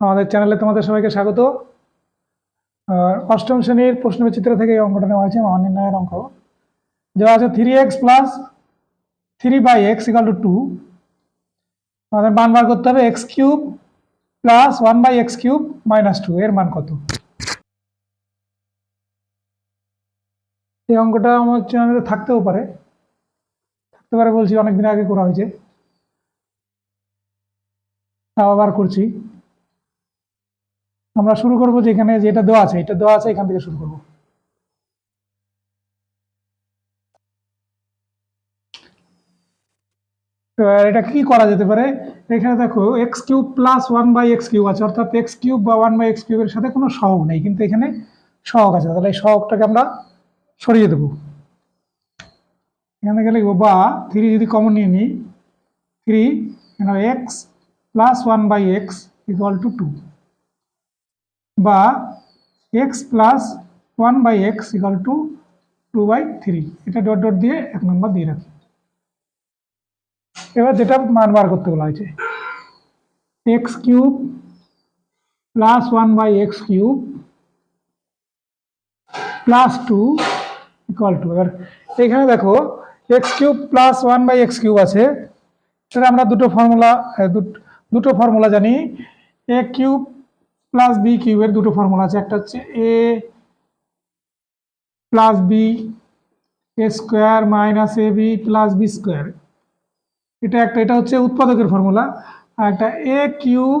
আমাদের চ্যানেলে তোমাদের সবাইকে স্বাগত। আর অষ্টম শ্রেণির প্রশ্নবিচিত্র থেকে এই অঙ্কটা নেওয়া হয়েছে মান নির্ণয়ের অঙ্ক। দেওয়া আছে three X plus three by X equal to two আমাদের মান বার করতে হবে X cube plus one by X cube minus two এর মান কত? এই অঙ্কটা আমার চ্যানেলে থাকতেও পারে। থাকতে পারে বলছি, অনেকদিন আগে করা হয়েছে। তাও আবার করছি। আমরা শুরু করব যেখানে যেটা দেওয়া আছে, এটা দেওয়া আছে, এখান থেকে শুরু করব। এটা কি করা যেতে পারে? এখানে দেখো X cube plus one by X cube আছে, অর্থাৎ এক্স কিউব বা ওয়ান বাই এক্স কিউবের সাথে কোনো সহগ নেই, কিন্তু এখানে সহগ আছে। তাহলে এই সহগটাকে আমরা সরিয়ে দেবো। এখানে গেলে বা থ্রি যদি কমন নিয়ে নিই থ্রি এখানে X plus one by X equal to two বা X plus one by X equal to two by three এটা ডট ডট দিয়ে এক নম্বর দিয়ে রাখি। এবার যেটা মান বার করতে বলা হয়েছে। X cube plus one by X cube plus two equal to এবার এখানে দেখো X cube plus one by X cube আছে। সেটা আমরা দুটো ফর্মুলা দুটো ফর্মুলা জানি। এ কিউব প্লাস বি কিউবের দুটো ফর্মুলা আছে। একটা হচ্ছে A plus B A square minus A B plus B square এটা একটা, এটা হচ্ছে উৎপাদকের ফর্মুলা আর একটা A cube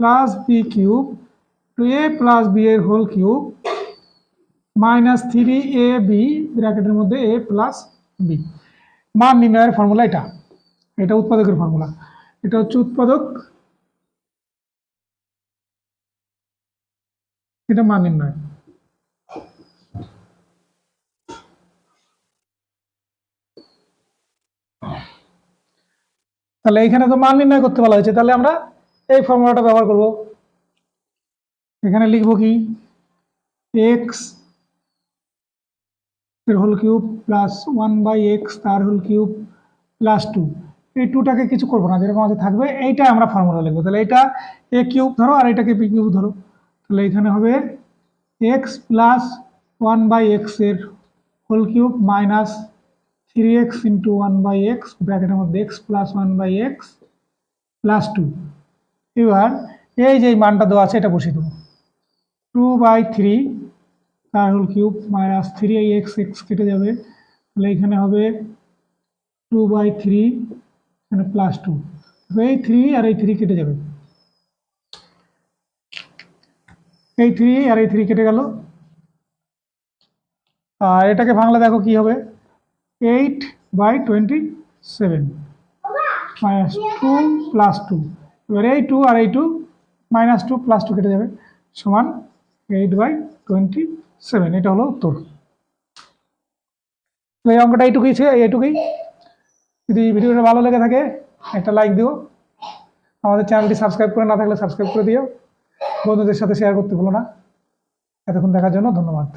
plus B cube to A plus B এর whole cube minus three A B ব্র্যাকেটের মধ্যে এ প্লাস বি মান নির্ণয়ের ফর্মুলা এটা। এটা উৎপাদকের ফর্মুলা এটা হচ্ছে উৎপাদক এটা মান নির্ণয় তাহলে এখানে তো মান নির্ণয় করতে বলা হয়েছে। তাহলে আমরা এই ফর্মুলাটা ব্যবহার করব। এখানে লিখব কি? এক্সের whole cube plus one by X তার হোল কিউব প্লাস টু। এই টুটাকে কিছু করব না, যেরকম আছে থাকবে, এইটা আমরা ফর্মুলা লিখব। তাহলে এটা এ কিউব ধরো আর এটাকে পি কিউব ধরো। তাহলে এখানে হবে X plus one by X whole cube minus three X into one by X ব্র্যাকেটের মধ্যে X plus one by X plus two এবার এই যে মানটা দেওয়া আছে, এটা বসিয়ে দেবো। টু বাই থ্রি তার হোল কিউব মাইনাস থ্রি এই এক্স এক্স কেটে যাবে। তাহলে এখানে হবে টু বাই থ্রি এখানে প্লাস টু এই থ্রি আর এই থ্রি কেটে যাবে। এই থ্রি আর এই থ্রি কেটে গেল। আর এটাকে ভাঙলে দেখো কি হবে? Eight by twenty seven minus two plus two এবার এই টু আর এই two minus two plus two কেটে যাবে। সমান এইট বাই টোয়েন্টি সেভেন এটা হলো উত্তর। এই অঙ্কটা এইটুকুই ছিল এইটুকুই। যদি ভিডিওটা ভালো লেগে থাকে, একটা লাইক দিও। আমাদের চ্যানেলটি সাবস্ক্রাইব করে না থাকলে সাবস্ক্রাইব করে দিও। বন্ধুদের সাথে শেয়ার করতে ভুলো না এতক্ষণ দেখার জন্য ধন্যবাদ